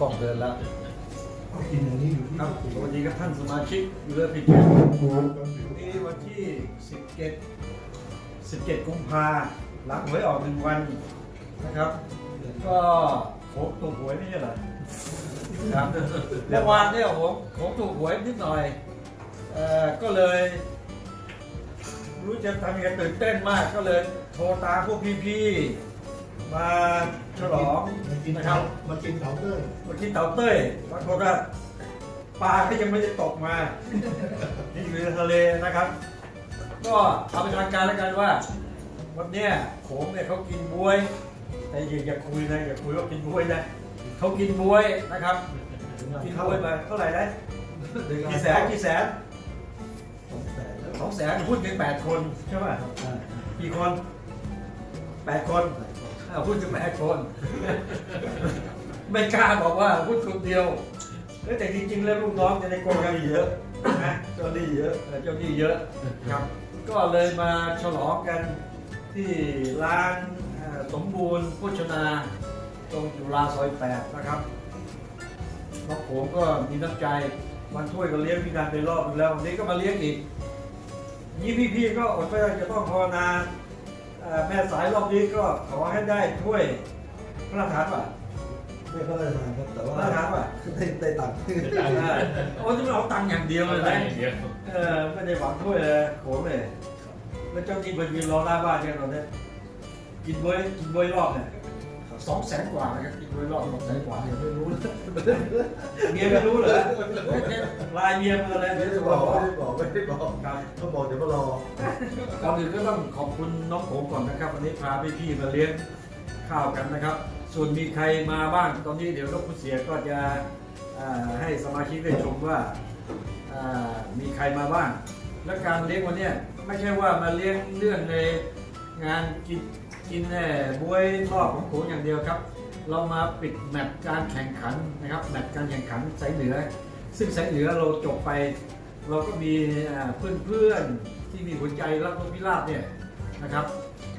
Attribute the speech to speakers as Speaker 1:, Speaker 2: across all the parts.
Speaker 1: กล้องเดินแล้ว
Speaker 2: กินอย่างนี้อยู่ที่
Speaker 1: ครับสวัสดีครับท่านสมาชิกเรือพิจิตรนี่วันที่ 17 17 กุมภาหลังหวยออกหนึ่งวันนะครับ ก็ผมถูกหวยไม่ใช่เหรอครับเมื่อวานเนี่ยผมผมถูกหวยนิดหน่อยเอ่อก็เลย รู้จะทำยังไงตื่นเต้นมากก็เลยโทรตามพวกพี่ๆ มาฉลอง
Speaker 2: มากิน
Speaker 1: นะค
Speaker 2: เขา
Speaker 1: รับ
Speaker 2: มากินเขาเต้ย
Speaker 1: เมื่อกี้เต่าเต้ยปรากฏว่าปลาก็ยังไม่ได้ตกมาที่อยู่ในทะเลนะครับ ก็เอาเป็นทางการแล้วกันว่า วันเนี้ยโขงเนี่ยเขากินบวย แต่อย่าอย่าคุยนะอย่าคุยว่ากินบวยนะเขากินบวยนะครับ กินบวยมาเท่าไหร่นะกี่แสนกี่แสน
Speaker 2: สองแสนแล้ว
Speaker 1: สองแสนพูดถึงแปดคนใช่ไหมกี่คนแปดคน อ่าพูดถึงแปดคน ไม่กล้าบอกว่าพูดคนเดียวแต่จริงๆแล้วลูกน้องจะในกองกันเยอะนะเจ้าหนี้เยอะเจ้าหนี้เยอะครับ ก็เลยมาฉลองกันที่ร้านสมบูรณ์โภชนาตรงจุฬาซอยแปดนะครับน้องผมก็มีน้ำใจมันถ้วยก็เลี้ยงพี่นันไปรอบแล้ววันนี้ก็มาเลี้ยงอีกยี่พี่ๆก็อดไม่ได้จะต้องภาวนา แม่สายรอบนี้ก็ขอให้ได้ถ้วยพระราชทานป่ะ
Speaker 2: ไม่ค่อยได้ทานครับแต่ว่า
Speaker 1: พระราชทานป่ะ
Speaker 2: ได้ได้ตังค์
Speaker 1: เออโอ้ที่มันเอาตังค์อย่างเดียวเลยนะเออไม่ได้หวังถ้วยเลยโขมเลยแล้วเจ้าที่มันยืนรอหน้าบ้านเนี่ยตอนนี้กินบวยกินบวยรอบเนี่ย สองแสนกว่านะครับกินบวยรอบสองแสนกว่า
Speaker 2: ยังไม่รู้เลย
Speaker 1: เมียไม่รู้เหรอไลายเมียมาเลย
Speaker 2: ไม่
Speaker 1: เดี๋ยว
Speaker 2: ได้
Speaker 1: จะ
Speaker 2: บบอ
Speaker 1: อกก
Speaker 2: ไม่ได้บอกไม่ได้บอก
Speaker 1: ครับ
Speaker 2: เขาบอกเดี๋ยวมารอ
Speaker 1: ก่อนอื่นก็ต้องขอบคุณน้องโขมก่อนนะครับวันนี้พาพี่ๆมาเลี้ยงข้าวกันนะครับ ส่วนมีใครมาบ้างตอนนี้เดี๋ยวลูกผู้เสียก็จะอ่าให้สมาชิกได้ชมว่าอ่ามีใครมาบ้าง และการเลี้ยงวันเนี้ยไม่ใช่ว่ามาเลี้ยงเรื่องในงานกิน กินแน่บวยรอบของโขงอย่างเดียวครับ เรามาปิดแมตช์การแข่งขันนะครับแมตช์การแข่งขันสายเหนือ ซึ่งสายเหนือเราจบไป เราก็มีเพื่อนเพื่อนๆที่มีหัวใจรักนกพิราบเนี่ยนะครับ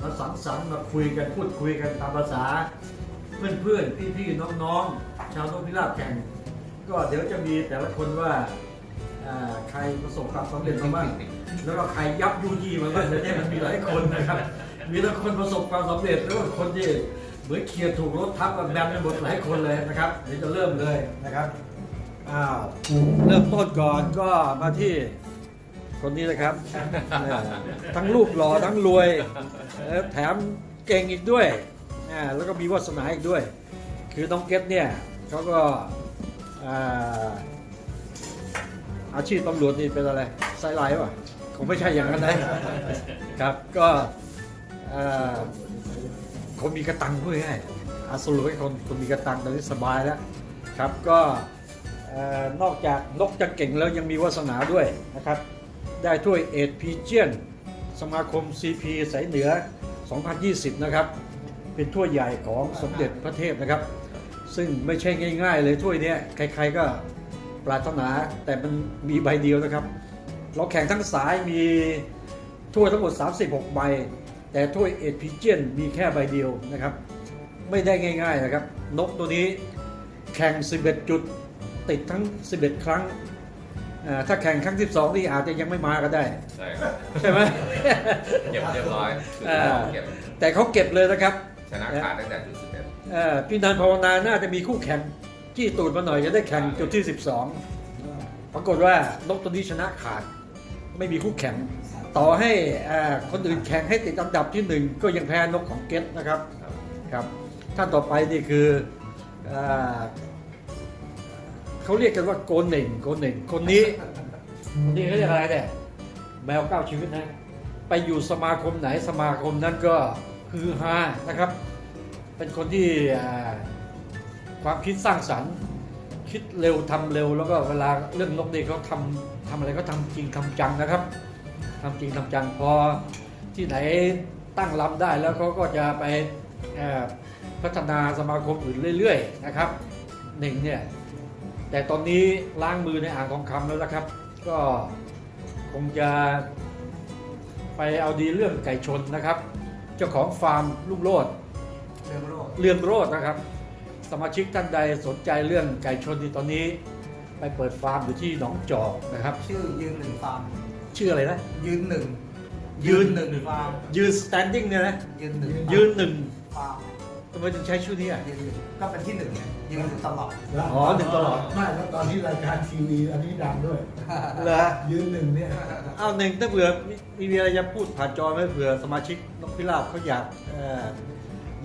Speaker 1: มาสังสรรค์มาคุยกันพูดคุยกันตามภาษา เพื่อนเพื่อนพี่พี่ๆน้องๆ ชาวนกพิราบแข่ง ก็เดี๋ยวจะมีแต่ละคนว่าใครประสบความสำเร็จมาบ้างแล้วก็ใครยับยูยีมาบ้างเนี่ยมันมีหลายคนนะครับ มีทั้งคนประสบความสำเร็จแล้วก็คนที่เหมือนเคียร์ถูกรถทับกันแบนไปหมดหลายคนเลยนะครับเดี๋ยวจะเริ่มเลยนะครับอ้าวเริ่มต้นก่อนก็มาที่คนนี้นะครับ ทั้งรูปหล่อทั้งรวย แถมเก่งอีกด้วยอ่าแล้วก็มีวาสนาอีกด้วย คือน้องเก็ตเนี่ยเขาก็อาชีพตำรวจนี่เป็นอะไรไซไลน์ป่ะคงไม่ใช่อย่างนั้นนะครับ ก็ คนมีกระตังพูดง่ายอาสรุปให้คนคนมีกระตังตอนนี้สบายแล้วครับก็นอกจากนกจะเก่งแล้วยังมีวาสนาด้วยนะครับ ได้ถ้วยเอ็ดพีเจียนสมาคม CP สายเหนือ 2020 นะครับ เป็นถ้วยใหญ่ของสมเด็จพระเทพนะครับ ซึ่งไม่ใช่ง่าย ๆ เลยถ้วยนี้ใครๆก็ปรารถนาแต่มันมีใบเดียวนะครับ เราแข่งทั้งสายมีถ้วยทั้งหมด 36 ใบ แต่ถ้วยเอ็ดพิเจียนมีแค่ใบเดียวนะครับ ไม่ได้ง่ายๆนะครับ นกตัวนี้แข่ง 11 จุดติดทั้ง 11 ครั้งอ่าถ้าแข่งครั้ง 12 นี่อาจจะยังไม่มาก็ได้
Speaker 3: ใช่ครับ
Speaker 1: ใช่ไหม
Speaker 3: เก็บเรียบร้อยจุด
Speaker 1: อ่า
Speaker 3: เก็บ
Speaker 1: แต่เขาเก็บเลยนะครับ
Speaker 3: ชนะขาดตั้งแต่จุดสิบเอ็ด
Speaker 1: เอ่อพี่นันภาวนาน่าจะมีคู่แข่งจี้ตูดมาหน่อยจะได้แข่งจุดที่ 12 ปรากฏว่านกตัวนี้ชนะขาด ไม่มีคู่แข่ง ต่อให้คนอื่นแข่งให้ติดอันดับที่หนึ่งก็ยังแพ้นกของเกตนะครับ
Speaker 3: ครับ
Speaker 1: ท่านต่อไปนี่คืออเขาเรียกกันว่าโกนหนึ่งโกนหนึ่งคนนี้คนนี้เขาเรียกอะไรเนี่ยแมวเก้าชีวิตนะไปอยู่สมาคมไหนสมาคมนั้นก็คือฮานะครับ เป็นคนที่ความคิดสร้างสรรค์ คิดเร็วทำเร็ว แล้วก็เวลาเรื่องนกนี่เขาทำทำอะไรก็ทำจริงทำจังนะครับ ทำจริงทำจังพอที่ไหนตั้งลำได้แล้วเขาก็จะไปเอ่อพัฒนาสมาคมอื่นเรื่อยๆนะครับหนึ่งเนี่ยแต่ตอนนี้ล้างมือในอ่างทองคำแล้วนะครับ ก็คงจะไปเอาดีเรื่องไก่ชนนะครับ เจ้าของฟาร์มลูกโลด
Speaker 2: เรื่องโลก
Speaker 1: เรือนโรดนะครับ สมาชิกท่านใดสนใจเรื่องไก่ชนที่ตอนนี้ ไปเปิดฟาร์มอยู่ที่หนองจอกนะครับ
Speaker 4: ชื่อยืนหนึ่งฟาร์ม
Speaker 1: ชื่ออะไรนะ
Speaker 4: ยืนหนึ่ง
Speaker 1: ยืน
Speaker 4: หนึ่งฟาร์ม
Speaker 1: ยืน standing เนี่ยนะ
Speaker 4: ยืนหนึ่ง
Speaker 1: ยืนหนึ่ง
Speaker 4: ฟาร์ม
Speaker 1: ทำไมถึงใช้ชื่อนี้อะ
Speaker 4: ยืนหนึ่งก็เป็นที่หนึ่งไงยืนหนึ่งตลอด
Speaker 1: อ๋อหนึ่งตลอด
Speaker 2: ไม่แล้วตอนนี้รายการทีวีอันนี้ดังด้วย
Speaker 1: เหรอ
Speaker 2: ยืนหนึ่งเนี่ย
Speaker 1: เอาหนึ่งถ้าเผื่อมีมีอะไรจะพูดผ่านจอไหมเผื่อสมาชิกนกพิราบเขาอยากเอ่อ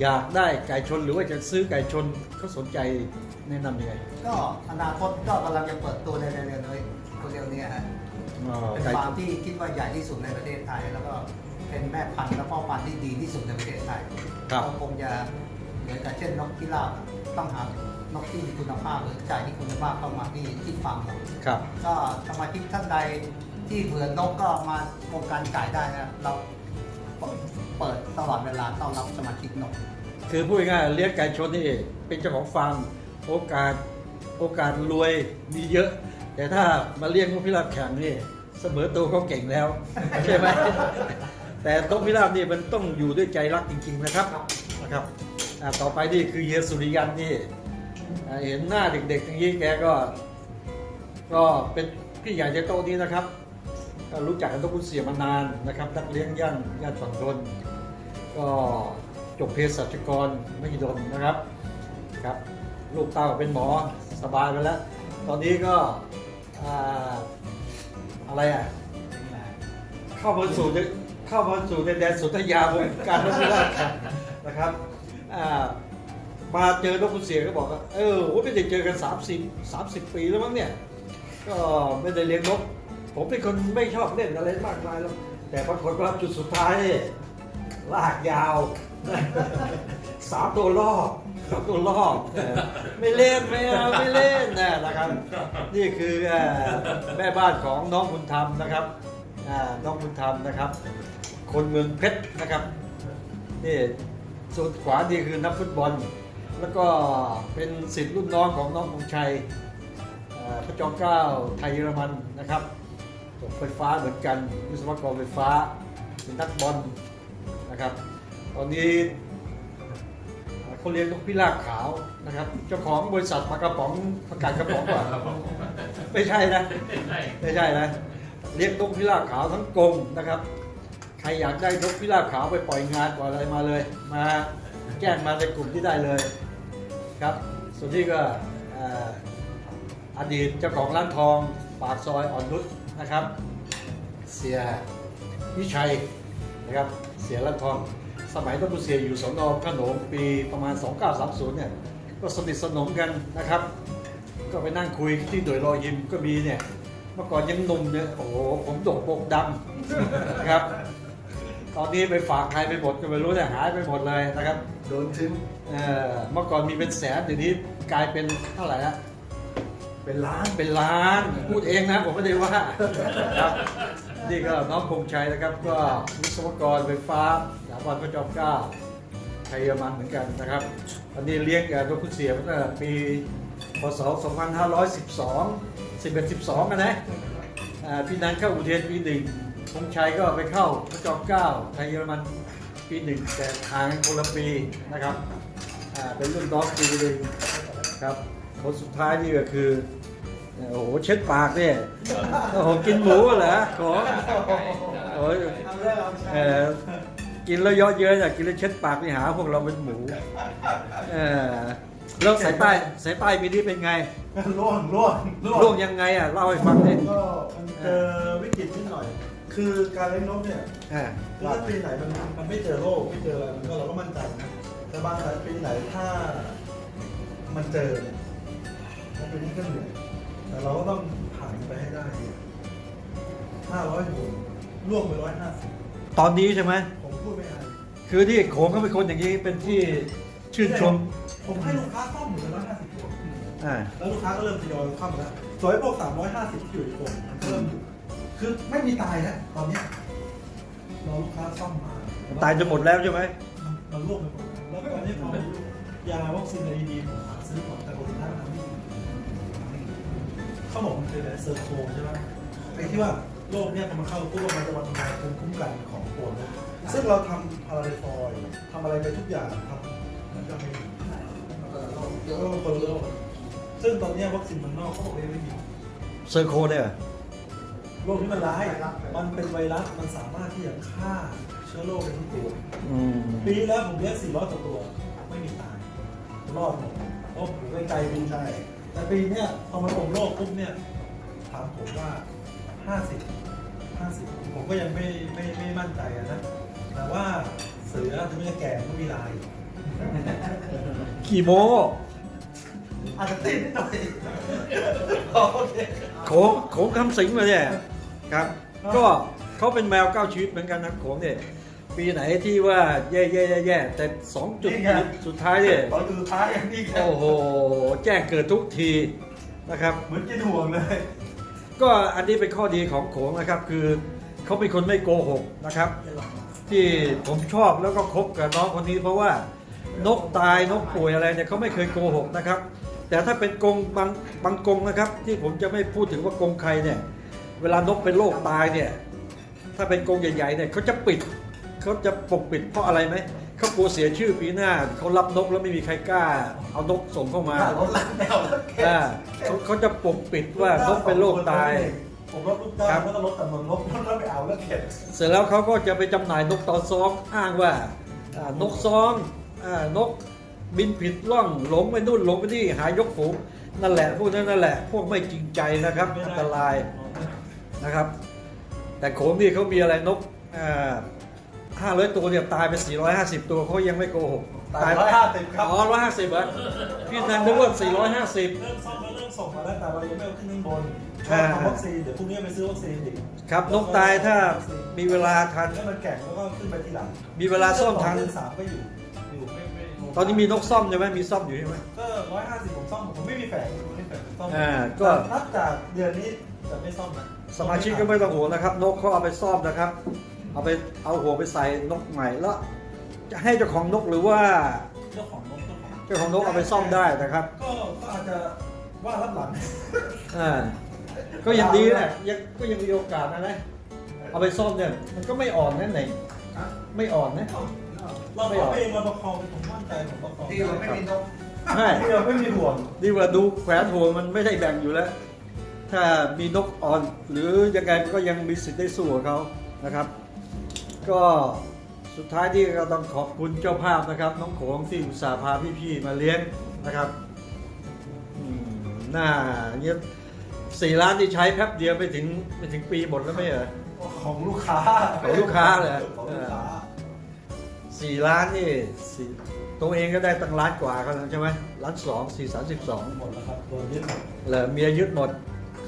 Speaker 1: อยากได้ไก่ชนหรือว่าจะซื้อไก่ชนเขาสนใจแนะนำยังไง
Speaker 4: ก็อนาคตก็กำลังจะเปิดตัวในเร็วๆนี้ เป็น
Speaker 1: ไก่
Speaker 4: ฟา
Speaker 1: ช
Speaker 4: ร์ม
Speaker 1: น
Speaker 4: ที่คิดว่าใหญ่ที่สุดในประเทศไทย แล้วก็เป็นแม่พันธุ์และพ่อพันธุ์ที่ดีที่สุดในประเทศไทย
Speaker 1: ครับ
Speaker 4: ก็คงจะเหมือนกับเช่นนกพิราบต้องหานกที่มีคุณภาพหรือไก่ที่คุณภาพเข้ามาที่ที่ฟาร์มเรา
Speaker 1: ครับ
Speaker 4: ก็สมาชิกท่านใดที่เบื่อนกก็มาโครงการไก่ได้นะเราเปิดตลอดเวลาต้อนรับสมาชิกนก
Speaker 1: คือพูดง่ายๆเลี้ยงไก่ชนนี่เป็นเจ้าของฟาร์มโอกาสโอกาสรวยมีเยอะ แต่ถ้ามาเลี้ยงนกพิราบแข่งนี่ เสมอตัวเขาเก่งแล้วใช่ไหมแต่นกพิราบนี่มันต้องอยู่ด้วยใจรักจริง ๆนะครับนะครับอ่าต่อไปนี่คือเฮียสุริยันนี่อ่าเห็นหน้าเด็กๆอย่างนี้แกก็ ก็เป็นพี่ใหญ่ใจโตนี้นะครับก็รู้จักกันต้องคุณเสียมานานนะครับนักเลี้ยงย่านย่านฝั่งทนก็จบเภสัชกรมหิดลนะครับครับลูกเต้าเป็นหมอสบายไปแล้ว ตอนนี้ก็ อะไรอะ เข้ามาสู่เข้ามาสู่ในแดนสุนทยาวงการนกพิราบนะครับมาเจอนกคุณเสียก็บอกว่าเออไม่ได้เจอกัน30 30 ปีแล้วมั้งเนี่ย ก็ไม่ได้เลี้ยงนก ผมเป็นคนไม่ชอบเล่นอะไรมากมายแล้วแต่ปรากฏว่าจุดสุดท้ายเนี่ย ลากยาวสามตัวรอบสามตัวรอบไม่เล่นไม่เอาไม่เล่นนะนะครับ นี่คือแม่บ้านของน้องบุญธรรมนะครับน้องบุญธรรมนะครับ คนเมืองเพชรนะครับนี่ส่วนขวานี่คือนักฟุตบอล แล้วก็เป็นสิทธิ์รุ่นน้องของน้องพงชัยพระจอมเกล้าไทยเยอรมันนะครับจบไฟฟ้าเหมือนกันวิศวกรไฟฟ้าเป็นนักบอล นะครับ ตอนนี้เอ่อเขาเรียนนกพิราบขาวนะครับ เจ้าของบริษัทปลากระป๋องประกาศกระป๋องก่อนไม่ใช่นะไม่ใช่นะเรียกนกพิราบขาวทั้งกรงนะครับ ใครอยากได้นกพิราบขาวไปปล่อยงานปล่อยอะไรมาเลย มาแจ้งมาในกลุ่มที่ได้เลยครับ ส่วนที่ก็เอ่ออดีตเจ้าของร้านทองปากซอยอ่อนนุชนะครับ เสียวิชัย นะครับเสียร้านทองสมัยต้องเสียอยู่สนขนมปีประมาณ 2930เนี่ยก็สนิทสนมกันนะครับ ก็ไปนั่งคุยที่โดยรอยยิมก็มีเนี่ยเมื่อก่อนยังหนุ่มเนี่ยโอ้โหผมโดกโปกดำนะครับ ตอนนี้ไปฝากใครไปหมดก็ไม่รู้เนี่ยหายไปหมดเลยนะครับ
Speaker 2: โดนทิ้ง
Speaker 1: เอ่อเมื่อก่อนมีเป็นแสนเดี๋ยวนี้กลายเป็นเท่าไหร่ละ
Speaker 2: เป็นล้าน
Speaker 1: เป็นล้านพูดเองนะผมไม่ได้ว่าครับ นี่ก็น้องพงชัยนะครับ ก็วิศวกรไฟฟ้าสถาบันพระจอมเกล้าไทยเยอรมันเหมือนกันนะครับอันนี้เลี้ยงกันกคุณเสียมาตั้งแต่ปีพศ 2512 11 12กันนะพี่นันเข้าอุเทนปีหนึ่งพงชัยก็ไปเข้าพระจอมเกล้าไทยเยอรมันปีหนึ่งแต่ทางคนละปีนะครับเป็นรุ่นน้องปีหนึ่งครับคนสุดท้ายนี่ก็คือ โอ้โหเช็ดปากเนี่ยโอ้โหกินหมูเหรอขอโอ้ยเออกินแล้วเยอะเยอะๆอยากกินแล้วเช็ดปากนี่หาพวกเราเป็นหมูเออแล้วสายใต้สายใต้ปีนี้เป็นไง
Speaker 2: ร่วงร่วง
Speaker 1: ร่วงยังไงอะเล่าให้ฟังดิ
Speaker 2: ก็มันเจอวิกฤตนิดหน่อย คือการเลี้ยงนกเนี่ย
Speaker 1: อ่า
Speaker 2: คือถ้าปีไหนมันมันไม่เจอโรคไม่เจออะไรมันก็เราก็มั่นใจนะแต่บางสายปีไหนถ้ามันเจอเนี่ยมันเป็นเครื่องเหนื่อย แต่เราก็ต้องผ่านไปให้ได้ห้าร้อยหัวล่วงไปร้อยห้าสิบ
Speaker 1: ตอนนี้ใช่ไหม
Speaker 2: ผมพูดไม่อาย
Speaker 1: คือที่โขงเขาเป็นคนอย่างนี้เป็นที่ชื่นชม
Speaker 2: ผมให้ลูกค้าซ่อมหมดเลยร้อยห้าสิบตัว
Speaker 1: อ่า
Speaker 2: แล้วลูกค้าก็เริ่มทยอยเข้ามาแล้วสวยพวกสามร้อยห้าสิบที่อยู่ในกลุ่มมันก็เริ่มอยู่คือไม่มีตายแล้วตอนเนี้ยรอลูกค้าซ่อมมา
Speaker 1: ตายจะหมดแล้วใช่ไหม
Speaker 2: มันรวบไปหมดแล้วแล้วตอนนี้พอยาวัคซีนอะไรดีๆผมหาซื้อก่อนแต่คนท่านทำไม่ดี เขาบอกมันคืออะไรเซอร์โคใช่ไหมไอ้ที่ว่าโรคเนี่ยพอมันเข้าปุ๊บมันจะมาทำลายภูมิคุ้มกันของตัวโรคซึ่งเราทำพาราไดฟอยล์ทำอะไรไปทุกอย่างทำมันก็ไม่ดี
Speaker 4: เยอะ
Speaker 2: โรคคนละโรคซึ่งตอนเนี้ยวัคซีนมันนอกเขาบอกว่ายังไม่มี
Speaker 1: เซอร์โคเนี่ยเหรอ
Speaker 2: โรคนี้มันร้าย มันเป็นไวรัส มันสามารถที่จะฆ่าเชื้อโรคในทุกตัว
Speaker 1: อืม
Speaker 2: ปีที่แล้วผมเลี้ยง400ตัวตัว ไม่มีตาย รอดหมดเพราะผมไปไกลบินได้ แต่ปีเนี้ยพอมันอมโรคปุ๊บเนี่ยถามผมว่า 50 50 ผมก็ยังไม่ไม่ไม่มั่นใจอะนะ แต่ว่าเสือถึงจะแก่ก็มีลาย
Speaker 1: กี่โม
Speaker 4: อาจจะติดนิดหน่อย
Speaker 2: โอเค
Speaker 1: โขงโขงคำสิงมาเนี่ยครับ ก็เขาเป็นแมวเก้าชีวิตเหมือนกันนะโขงเนี่ย ปีไหนที่ว่าแย่แย่แย่แย่แต่สองจุดสุดท้ายเนี่ย
Speaker 2: ตอนสุดท้ายอย่างนี้แค่
Speaker 1: โอ้โหแจ้งเกิดทุกทีนะครับ
Speaker 2: เหมือนกินห่วงเลย
Speaker 1: ก็อันนี้เป็นข้อดีของโขงนะครับ คือเขาเป็นคนไม่โกหกนะครับ ที่ผมชอบแล้วก็คบกับน้องคนนี้ เพราะว่านกตายนกป่วยอะไรเนี่ยเขาไม่เคยโกหกนะครับ แต่ถ้าเป็นกรงบางบางกรงนะครับ ที่ผมจะไม่พูดถึงว่ากรงใครเนี่ย เวลานกเป็นโรคตายเนี่ย ถ้าเป็นกรงใหญ่ๆเนี่ยเขาจะปิด เขาจะปกปิดเพราะอะไรไหมเขากลัวเสียชื่อปีหน้าเขารับนกแล้วไม่มีใครกล้า เอานกส่งเข้ามา
Speaker 2: รถลังแนวแล้วแค่
Speaker 1: อ่าเขาเขาจะปกปิดว่านกเป็นโรคตาย
Speaker 2: ผมรถลูกจ้างก็ต้องรถแต่มันรถรถแล้วไปเอาแล้วเข็ด
Speaker 1: เสร็จแล้วเขาก็จะไปจำหน่ายนกตอนซ้องอ้างว่าอ่านกซ้องอ่านกบินผิดล่องหลงไปนู่นหลงไปนี่หายกฝูงนั่นแหละพวกนั้นนั่นแหละ พวกไม่จริงใจนะครับอันตรายนะครับ แต่โขงนี่เขามีอะไรนกห้า ร้อยตัวเนี่ยตายไป 450 ตัวเขายังไม่โกหก
Speaker 2: ตายร้อยห้าสิบครับ
Speaker 1: อ๋อร้อยห้าสิบเหรอพี่นันนึกว่า 450
Speaker 2: เริ่มซ่อมแล้วเริ่มส่งมาแล้วแต่เรายังไม่เอาขึ้นข้างบน
Speaker 1: อ่า
Speaker 2: ทำวัคซีนเดี๋ยวพรุ่งนี้ไปซื้อวัคซีนอีก
Speaker 1: ครับนกตายถ้ามีเวลาทัน
Speaker 2: ให้มันแก่งแล้วก็ขึ้นไปทีหลัง
Speaker 1: มีเวลาซ่อมทัน
Speaker 2: เดือนสามก็อยู่อยู่ไม่ไม่
Speaker 1: ตอนนี้มีนกซ่อมใช่ไหมมีซ่อมอยู่ใช่ไหม
Speaker 2: ก็ร้อยห้าสิบผมซ่อมผมไม่มีแฝงผมไม่มีแฝงซ่อม
Speaker 1: อ่าก็
Speaker 2: นับจากเดือนนี้จะไม่ซ่อมนะ
Speaker 1: สมาชิกก็ไม่ต้องห่วงนะครับ นกเขาเอาไปซ่อมนะครับ เอาไปเอาหัวไปใส่นกใหม่แล้ว จะให้เจ้าของนกหรือว่า
Speaker 2: เจ้าของนกเจ้าของ
Speaker 1: เจ้าของนกเอาไปซ่อมได้นะครับ
Speaker 2: ก็ก็อาจจะว่ารับหลัง
Speaker 1: อ่าก็ยังดีนะยังก็ยังมีโอกาสนะนะเอาไปซ่อมเนี่ยมันก็ไม่อ่อนนั่นไหนไม่อ่อนนะ
Speaker 2: เราเอาเองเราประคองผมมั่นใจผมประคอง
Speaker 4: ที่เราไม่มีนก
Speaker 1: ใช่
Speaker 2: ที่เราไม่มีห่วง
Speaker 1: ดีกว่าดูแขวนหัวมันไม่ได้แบ่งอยู่แล้ว ถ้ามีนกอ่อน หรือยังไงมันก็ยังมีสิทธิ์ได้สู้กับเขานะครับ ก็สุดท้ายที่เราต้องขอบคุณเจ้าภาพนะครับ น้องโขงที่อุตส่าห์พาพี่ๆมาเลี้ยงนะครับอืมน่าเนี่ยสี่ล้านที่ใช้แป๊บเดียวไปถึงไปถึงปีหมดแล้วไม่เหรอ
Speaker 2: ของลูกค้า
Speaker 1: ของลูกค้าเลย
Speaker 2: ของลูกค้า
Speaker 1: สี่ล้านนี่สี่ตัวเองก็ได้ตั้งล้านกว่ากันแล้วใช่ไหมล้านสองสี่สามสิบสอง
Speaker 2: หมดแล้วครับโดนยึดหมด
Speaker 1: เหรอเมียยึดหมด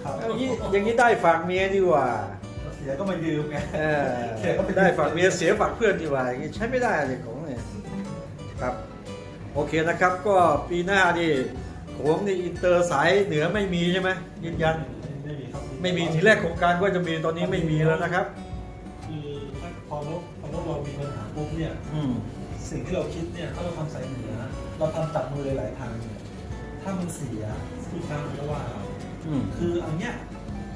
Speaker 2: ครับ
Speaker 1: อย่างนี้อย่างนี้ได้ฝากเมียดีกว่า
Speaker 2: เสียก็มายืมไง
Speaker 1: เออ
Speaker 2: เสียก็ไป
Speaker 1: ได้ฝากเมียเสียฝากเพื่อนดีกว่าอย่างนี้ใช้ไม่ได้เลยของเนี่ยครับ โอเคนะครับ ก็ปีหน้านี่โขงนี่อินเตอร์สายเหนือไม่มีใช่ไหมยืนยัน
Speaker 2: ไม่มีครับ
Speaker 1: ไม่มีทีแรกโครงการว่าจะมีตอนนี้ไม่มีแล้วนะครับ
Speaker 2: คือถ้าพอรถพอรถเรามีปัญหาปุ๊บเนี่ย
Speaker 1: อืม
Speaker 2: สิ่งที่เราคิดเนี่ยถ้าเราทำสายเหนือเราทำตัดมือหลายๆทางเนี่ยถ้ามันเสียลูกค้ามันก็ว่าเรา
Speaker 1: อืม
Speaker 2: คืออันเนี้ย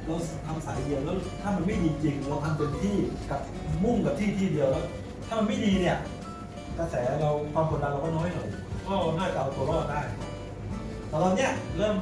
Speaker 2: เราทำสายเดียวแล้วถ้ามันไม่ดีจริง เราทำเต็มที่กับมุ่งกับที่ที่เดียวแล้วถ้ามันไม่ดีเนี่ย กระแสเราความกดดันเราก็น้อยหน่อยก็น่าจะเอาตัวรอดได้แต่ตอนเนี้ยเริ่ม